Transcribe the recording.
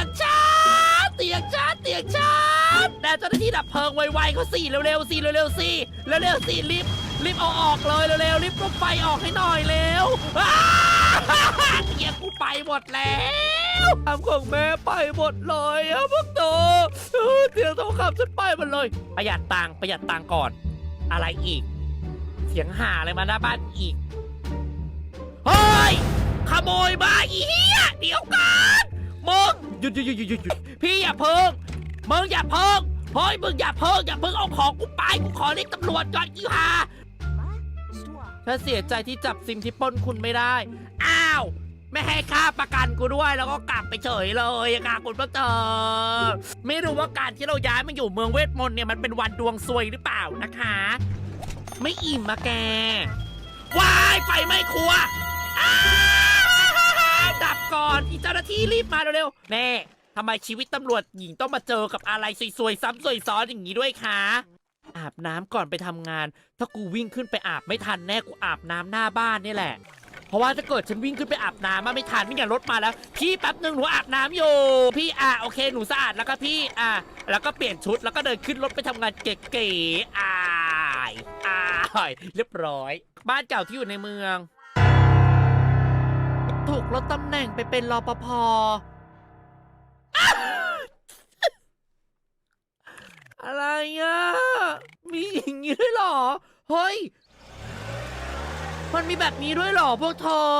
ยงฉันเตียงฉันเตียงฉันแต่เจ้าหน้าที่ดับเพลิงไวๆเขาสิเร็วๆสิเร็วๆสิเร็วๆสิรีบรีบเอาออกเลยเร็วๆรีบก็ไฟออกให้หน่อยเร็วอ้าเตียงกูไปหมดแล้วทำของแม่ไปหมดเลยอะพวกโตเออเตียงทองคำฉันไปหมดเลย ประหยัดตังค์ประหยัดตังค์ก่อน อะไรอีก เสียงห่าอะไรมาหน้าบ้านอีกเฮ้ยขโมยมาอีเหี้ยเดี๋ยวก่อน หยุดหยุดหยุดหยุดหยุดหยุดพี่อย่าเพิ่งมึงอย่าเพิ่งเฮ้ยมึงอย่าเพิ่งอย่าเพิ่งเอาของกูไปกูขอเรียกตำรวจก่อนอีหาฉันเสียใจที่จับซิมที่ปล้นคุณไม่ได้ อ้าว ไม่ให้ค่าประกันกูด้วยแล้วก็กลับไปเฉยเลยอะค่ะคุณพระเจอไม่รู้ว่าการที่เราย้ายมาอยู่เมืองเวทมนต์เนี่ยมันเป็นวันดวงซวยหรือเปล่านะคะ ไม่อิ่มมาแกวายไฟไหม้ครัวอ้า อนอีเจ้าหน้าที่รีบมาเร็วๆแน่ทำไมชีวิตตำรวจหญิงต้องมาเจอกับอะไรซวยๆซ้ำซวยซ้อนอย่างนี้ด้วยคะอาบน้ำก่อนไปทำงาน ถ้ากูวิ่งขึ้นไปอาบไม่ทันแน่กูอาบน้ำหน้าบ้านนี่แหละ เพราะว่าถ้าเกิดฉันวิ่งขึ้นไปอาบน้ำมาไม่ทันไม่งั้นรถมาแล้ว พี่แป๊บหนึ่งหนูอาบน้ำอยู่ พี่อะโอเคหนูสะอาดแล้วก็พี่อะแล้วก็เปลี่ยนชุดแล้วก็เดินขึ้นรถไปทำงานเก๋ๆอายอายเรียบร้อย บ้านเก่าที่อยู่ในเมือง ลดตำแหน่งไปเป็นรปภออะไรอะ มีอย่างนี้ด้วยเหรอ เฮ้ย มันมีแบบนี้ด้วยเหรอพวกเธอ